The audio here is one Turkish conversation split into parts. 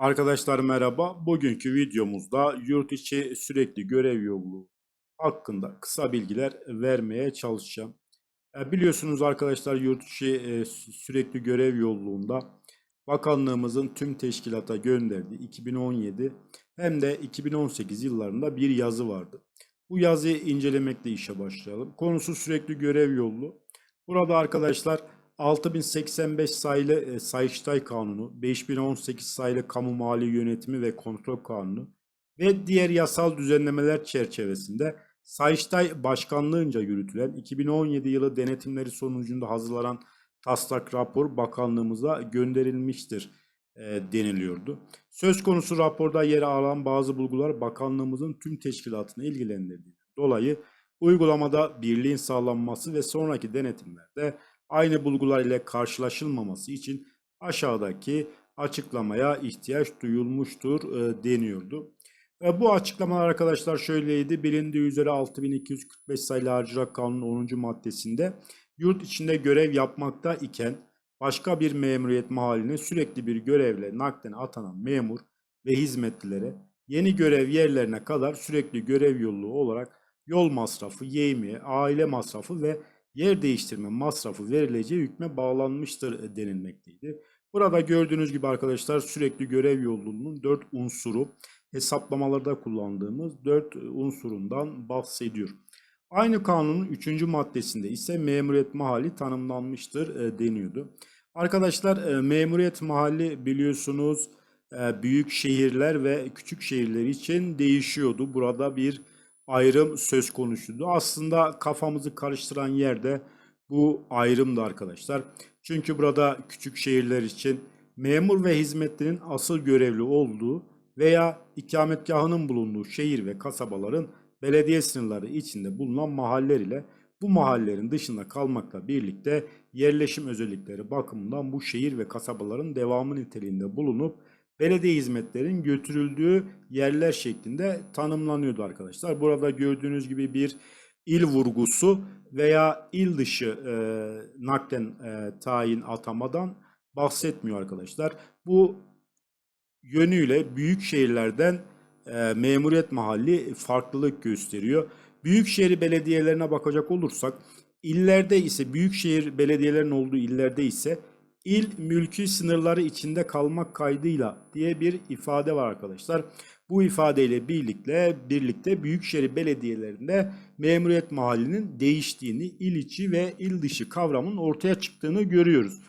Arkadaşlar merhaba. Bugünkü videomuzda yurt içi sürekli görev yolluğu hakkında kısa bilgiler vermeye çalışacağım. E, Biliyorsunuz arkadaşlar yurt içi e, sü- sürekli görev yolluğunda bakanlığımızın tüm teşkilata gönderdiği 2017 hem de 2018 yıllarında bir yazı vardı. Bu yazıyı incelemekle işe başlayalım. Konusu sürekli görev yolluğu. Burada arkadaşlar 6085 sayılı e, Sayıştay Kanunu, 5018 sayılı Kamu Mali Yönetimi ve Kontrol Kanunu ve diğer yasal düzenlemeler çerçevesinde Sayıştay Başkanlığınca yürütülen 2017 yılı denetimleri sonucunda hazırlanan taslak rapor bakanlığımıza gönderilmiştir e, deniliyordu. Söz konusu raporda yer alan bazı bulgular bakanlığımızın tüm teşkilatını ilgilendirdiği dolayı uygulamada birliğin sağlanması ve sonraki denetimlerde aynı bulgular ile karşılaşılmaması için aşağıdaki açıklamaya ihtiyaç duyulmuştur e, deniyordu. E, bu açıklamalar arkadaşlar şöyleydi. Bilindiği üzere 6245 sayılı Harcırak Kanunu 10. maddesinde yurt içinde görev yapmakta iken başka bir memuriyet mahalline sürekli bir görevle nakden atanan memur ve hizmetlilere yeni görev yerlerine kadar sürekli görev yolluğu olarak yol masrafı, yevmiye, aile masrafı ve yer değiştirme masrafı verileceği hükme bağlanmıştır e, denilmekteydi. Burada gördüğünüz gibi arkadaşlar sürekli görev yolluğunun 4 unsuru hesaplamalarda kullandığımız 4 unsurundan bahsediyor. Aynı kanunun 3. maddesinde ise memuriyet mahalli tanımlanmıştır e, deniyordu. Arkadaşlar e, memuriyet mahalli biliyorsunuz e, büyük şehirler ve küçük şehirler için değişiyordu. Burada bir ayrım söz konusuydu. Aslında kafamızı karıştıran yerde bu ayrımdı arkadaşlar. Çünkü burada küçük şehirler için memur ve hizmetlinin asıl görevli olduğu veya ikametgahının bulunduğu şehir ve kasabaların belediye sınırları içinde bulunan mahalleler ile bu mahallelerin dışında kalmakla birlikte yerleşim özellikleri bakımından bu şehir ve kasabaların devamı niteliğinde bulunup belediye hizmetlerin götürüldüğü yerler şeklinde tanımlanıyordu arkadaşlar. Burada gördüğünüz gibi bir il vurgusu veya il dışı e, naklen e, tayin atamadan bahsetmiyor arkadaşlar. Bu yönüyle büyük şehirlerden e, memuriyet mahalli farklılık gösteriyor. Büyükşehir belediyelerine bakacak olursak illerde ise büyükşehir belediyelerinin olduğu illerde ise il mülki sınırları içinde kalmak kaydıyla diye bir ifade var arkadaşlar. Bu ifadeyle birlikte birlikte büyükşehir belediyelerinde memuriyet mahallinin değiştiğini, il içi ve il dışı kavramın ortaya çıktığını görüyoruz.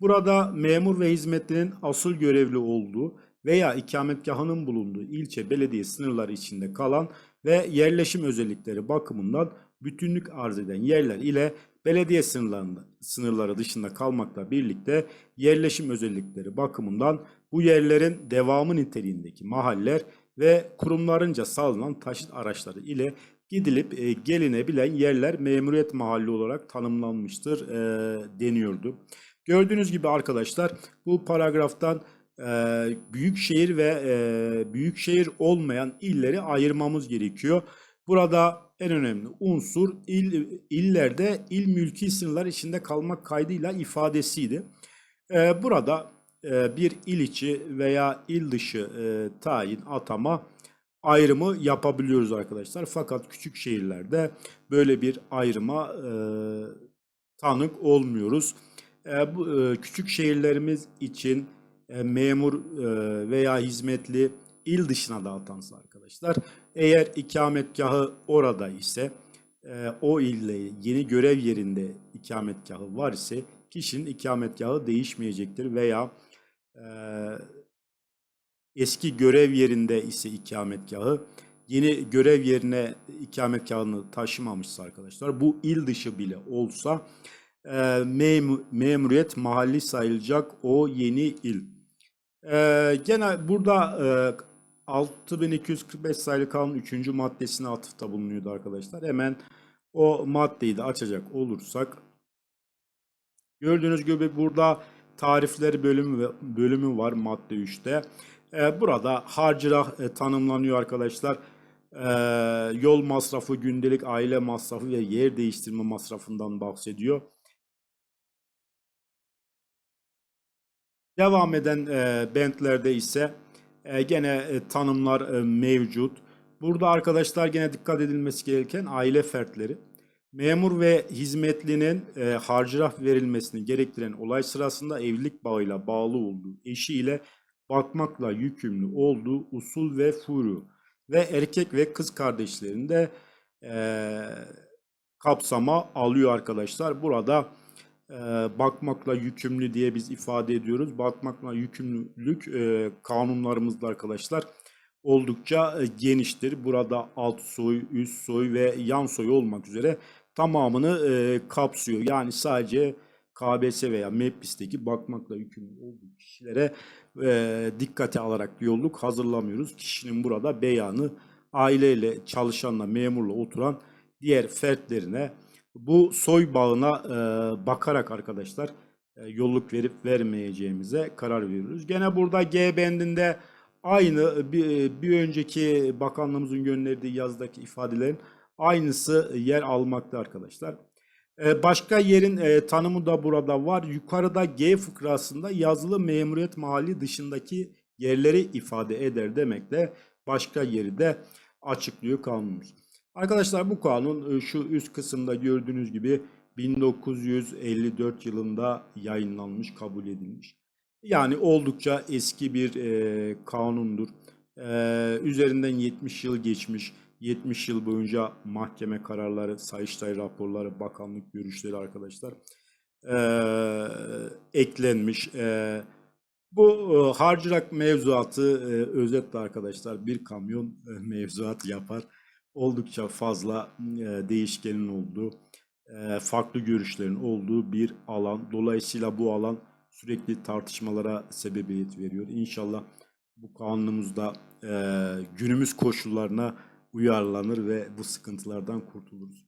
Burada memur ve hizmetlinin asıl görevli olduğu veya ikametgahının bulunduğu ilçe belediye sınırları içinde kalan ve yerleşim özellikleri bakımından bütünlük arz eden yerler ile belediye sınırları dışında kalmakla birlikte yerleşim özellikleri bakımından bu yerlerin devamı niteliğindeki mahaller ve kurumlarınca sağlanan taşıt araçları ile gidilip e, gelinebilen yerler memuriyet mahalli olarak tanımlanmıştır e, deniyordu. Gördüğünüz gibi arkadaşlar bu paragraftan e, büyük şehir ve e, büyük şehir olmayan illeri ayırmamız gerekiyor. Burada en önemli unsur il, illerde il mülki sınırlar içinde kalmak kaydıyla ifadesiydi. E, burada e, bir il içi veya il dışı e, tayin atama ayrımı yapabiliyoruz arkadaşlar. Fakat küçük şehirlerde böyle bir ayrıma e, tanık olmuyoruz. E, bu e, küçük şehirlerimiz için e, memur e, veya hizmetli il dışına da atansa arkadaşlar. Eğer ikametgahı orada ise e, o ilde yeni görev yerinde ikametgahı var ise kişinin ikametgahı değişmeyecektir veya e, eski görev yerinde ise ikametgahı yeni görev yerine ikametgahını taşımamışsa arkadaşlar bu il dışı bile olsa e, mem- memuriyet mahalli sayılacak o yeni il. E, gene burada e, 6245 sayılı kanun 3. maddesine atıfta bulunuyordu arkadaşlar. Hemen o maddeyi de açacak olursak Gördüğünüz gibi burada tarifleri bölümü bölümü var madde 3'te. Ee, burada harcırah e, tanımlanıyor arkadaşlar. Ee, yol masrafı, gündelik aile masrafı ve yer değiştirme masrafından bahsediyor. Devam eden e, bentlerde ise E, gene e, tanımlar e, mevcut. Burada arkadaşlar gene dikkat edilmesi gereken aile fertleri. Memur ve hizmetlinin e, harcırah verilmesini gerektiren olay sırasında evlilik bağıyla bağlı olduğu eşiyle bakmakla yükümlü olduğu usul ve furu ve erkek ve kız kardeşlerinde e, kapsama alıyor arkadaşlar. Burada bakmakla yükümlü diye biz ifade ediyoruz. Bakmakla yükümlülük e, kanunlarımızda arkadaşlar oldukça e, geniştir. Burada alt soy, üst soy ve yan soy olmak üzere tamamını e, kapsıyor. Yani sadece KBS veya MEPBİS'teki bakmakla yükümlü olduğu kişilere dikkate alarak yolluk hazırlamıyoruz. Kişinin burada beyanı aileyle, çalışanla, memurla oturan diğer fertlerine bu soy bağına e, bakarak arkadaşlar e, yolluk verip vermeyeceğimize karar veriyoruz. Gene burada G bendinde aynı bir, bir önceki bakanlığımızın gönderdiği yazdaki ifadelerin aynısı yer almakta arkadaşlar. Başka yerin e, tanımı da burada var. Yukarıda G fıkrasında yazılı memuriyet mahalli dışındaki yerleri ifade eder demekle başka yeri de açıklıyor kanunumuz. Arkadaşlar bu kanun e, şu üst kısımda gördüğünüz gibi 1954 yılında yayınlanmış, kabul edilmiş. Yani oldukça eski bir e, kanundur. E, üzerinden 70 yıl geçmiş. 70 yıl boyunca mahkeme kararları, Sayıştay raporları, bakanlık görüşleri arkadaşlar e, eklenmiş. E, bu e, harcırak mevzuatı e, özetle arkadaşlar bir kamyon e, mevzuat yapar. Oldukça fazla değişkenin olduğu, farklı görüşlerin olduğu bir alan. Dolayısıyla bu alan sürekli tartışmalara sebebiyet veriyor. İnşallah bu kanunumuzda günümüz koşullarına uyarlanır ve bu sıkıntılardan kurtuluruz.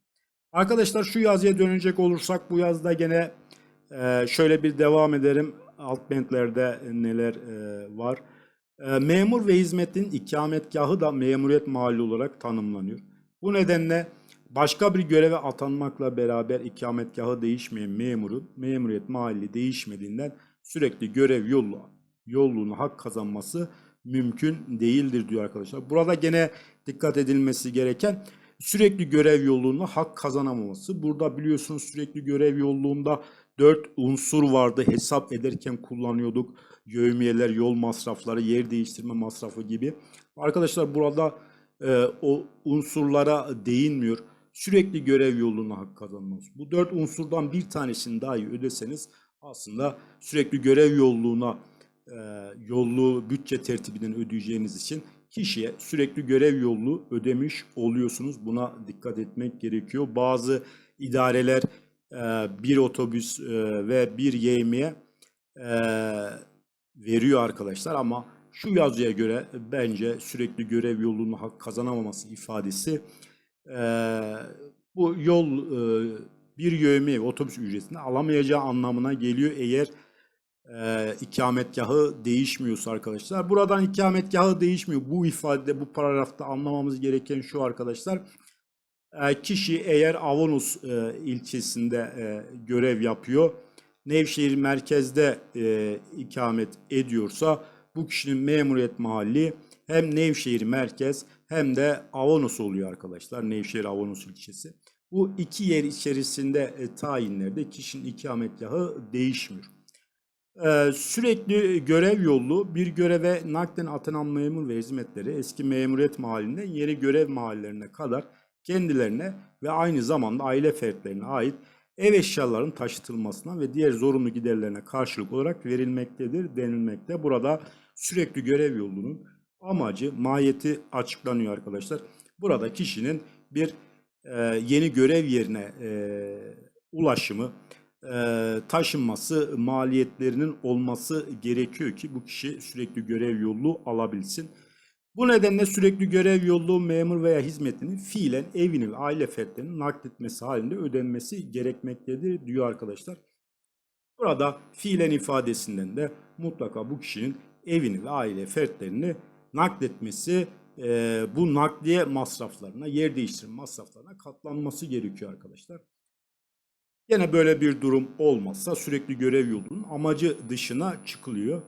Arkadaşlar şu yazıya dönecek olursak bu yazda gene şöyle bir devam ederim. Alt bentlerde neler var. E, memur ve hizmetin ikametgahı da memuriyet mahalli olarak tanımlanıyor. Bu nedenle başka bir göreve atanmakla beraber ikametgahı değişmeyen memurun memuriyet mahalli değişmediğinden sürekli görev yolu yolluğunu hak kazanması mümkün değildir diyor arkadaşlar. Burada gene dikkat edilmesi gereken sürekli görev yolluğuna hak kazanamaması. Burada biliyorsunuz sürekli görev yolluğunda dört unsur vardı. Hesap ederken kullanıyorduk. Yövmiyeler, yol masrafları, yer değiştirme masrafı gibi. Arkadaşlar burada e, o unsurlara değinmiyor. Sürekli görev yolluğuna hak kazanması. Bu dört unsurdan bir tanesini dahi ödeseniz aslında sürekli görev yolluğuna e, yolluğu bütçe tertibinden ödeyeceğiniz için kişiye sürekli görev yolluğu ödemiş oluyorsunuz. Buna dikkat etmek gerekiyor. Bazı idareler e, bir otobüs e, ve bir yemeğe e, veriyor arkadaşlar ama şu yazıya göre bence sürekli görev yolluğunu hak kazanamaması ifadesi bu yol bir yövme otobüs ücretini alamayacağı anlamına geliyor eğer e, ikametgahı değişmiyorsa arkadaşlar. Buradan ikametgahı değişmiyor. Bu ifadede bu paragrafta anlamamız gereken şu arkadaşlar. E, kişi eğer Avanos e, ilçesinde e, görev yapıyor, Nevşehir merkezde e, ikamet ediyorsa bu kişinin memuriyet mahalli hem Nevşehir merkez hem de Avanos oluyor arkadaşlar. Nevşehir Avanos ilçesi. Bu iki yer içerisinde e, tayinlerde kişinin ikametgahı değişmiyor. Ee, sürekli görev yollu bir göreve nakden atanan memur ve hizmetleri eski memuriyet mahallinden yeni görev mahallelerine kadar kendilerine ve aynı zamanda aile fertlerine ait ev eşyalarının taşıtılmasına ve diğer zorunlu giderlerine karşılık olarak verilmektedir denilmekte. Burada sürekli görev yolunun amacı, mahiyeti açıklanıyor arkadaşlar. Burada kişinin bir e, yeni görev yerine e, ulaşımı, taşınması maliyetlerinin olması gerekiyor ki bu kişi sürekli görev yolluğu alabilsin. Bu nedenle sürekli görev yolluğu memur veya hizmetinin fiilen evini ve aile fertlerinin nakletmesi halinde ödenmesi gerekmektedir diyor arkadaşlar. Burada fiilen ifadesinden de mutlaka bu kişinin evini ve aile fertlerini nakletmesi bu nakliye masraflarına, yer değiştirme masraflarına katlanması gerekiyor arkadaşlar. Yine böyle bir durum olmazsa sürekli görev yolunun amacı dışına çıkılıyor.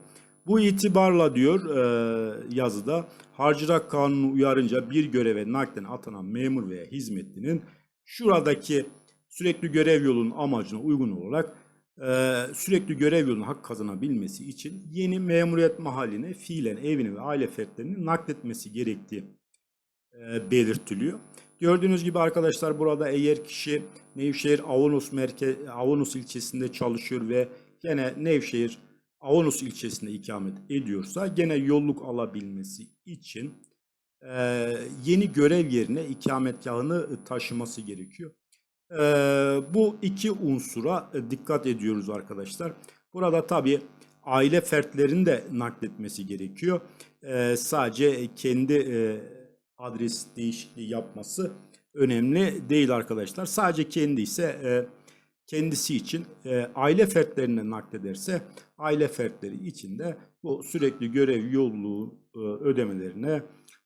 Bu itibarla diyor e, yazıda harcırak kanunu uyarınca bir göreve nakden atanan memur veya hizmetlinin şuradaki sürekli görev yolunun amacına uygun olarak e, sürekli görev yolunun hak kazanabilmesi için yeni memuriyet mahalline fiilen evini ve aile fertlerini nakletmesi gerektiği e, belirtiliyor. Gördüğünüz gibi arkadaşlar burada eğer kişi Nevşehir Avanos merkez Avanos ilçesinde çalışıyor ve gene Nevşehir Avanos ilçesinde ikamet ediyorsa gene yolluk alabilmesi için e, yeni görev yerine ikametgahını taşıması gerekiyor. E, bu iki unsura dikkat ediyoruz arkadaşlar. Burada tabii aile fertlerini de nakletmesi gerekiyor. E, sadece kendi e, adres değişikliği yapması önemli değil arkadaşlar. Sadece kendi ise e, kendisi için e, aile fertlerine naklederse aile fertleri için de bu sürekli görev yolluğu e, ödemelerine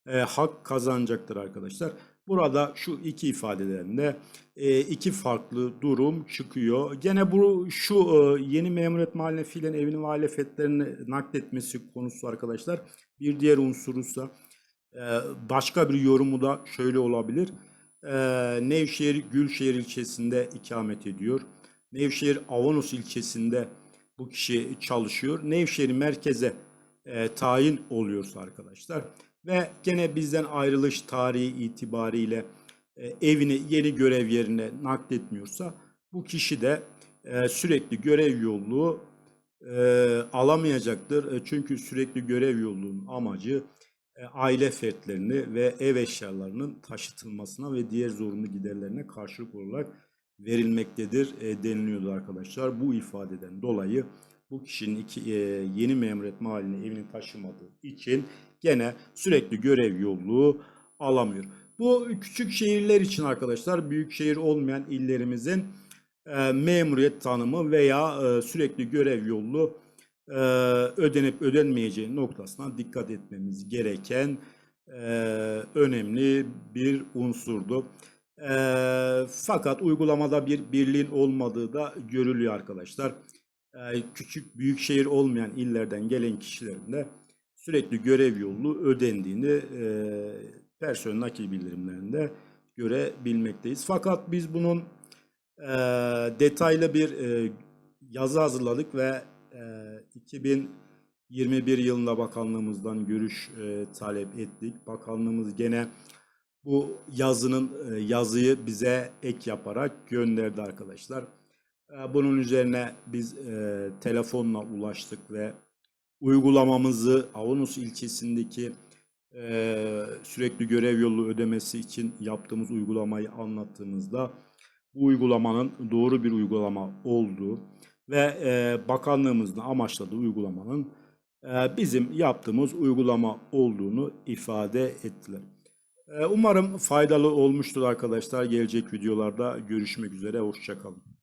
e, hak kazanacaktır arkadaşlar. Burada şu iki ifadeden de e, iki farklı durum çıkıyor. Gene bu şu e, yeni memuriyet mahalline fiilen evini ve aile fertlerini nakletmesi konusu arkadaşlar. Bir diğer unsuruysa başka bir yorumu da şöyle olabilir. E, Nevşehir Gülşehir ilçesinde ikamet ediyor. Nevşehir Avanos ilçesinde bu kişi çalışıyor. Nevşehir merkeze e, tayin oluyorsa arkadaşlar ve gene bizden ayrılış tarihi itibariyle e, evini yeni görev yerine nakletmiyorsa bu kişi de e, sürekli görev yolluğu e, alamayacaktır. E, çünkü sürekli görev yolluğunun amacı aile fertlerini ve ev eşyalarının taşıtılmasına ve diğer zorunlu giderlerine karşılık olarak verilmektedir e, deniliyordu arkadaşlar. Bu ifadeden dolayı bu kişinin iki, e, yeni memuriyet mahalline evini taşımadığı için gene sürekli görev yolluğu alamıyor. Bu küçük şehirler için arkadaşlar büyük şehir olmayan illerimizin e, memuriyet tanımı veya e, sürekli görev yollu e, ödenip ödenmeyeceği noktasına dikkat etmemiz gereken e, önemli bir unsurdu. E, fakat uygulamada bir birliğin olmadığı da görülüyor arkadaşlar. E, küçük büyük şehir olmayan illerden gelen kişilerin de sürekli görev yolu ödendiğini e, personel nakil bildirimlerinde görebilmekteyiz. Fakat biz bunun e, detaylı bir e, yazı hazırladık ve 2021 yılında bakanlığımızdan görüş e, talep ettik. Bakanlığımız gene bu yazının e, yazıyı bize ek yaparak gönderdi arkadaşlar. E, bunun üzerine biz e, telefonla ulaştık ve uygulamamızı Avanos ilçesindeki sürekli görev yolu ödemesi için yaptığımız uygulamayı anlattığımızda bu uygulamanın doğru bir uygulama olduğu ve e, bakanlığımızın amaçladığı uygulamanın e, bizim yaptığımız uygulama olduğunu ifade ettiler. E, umarım faydalı olmuştur arkadaşlar. Gelecek videolarda görüşmek üzere. Hoşçakalın.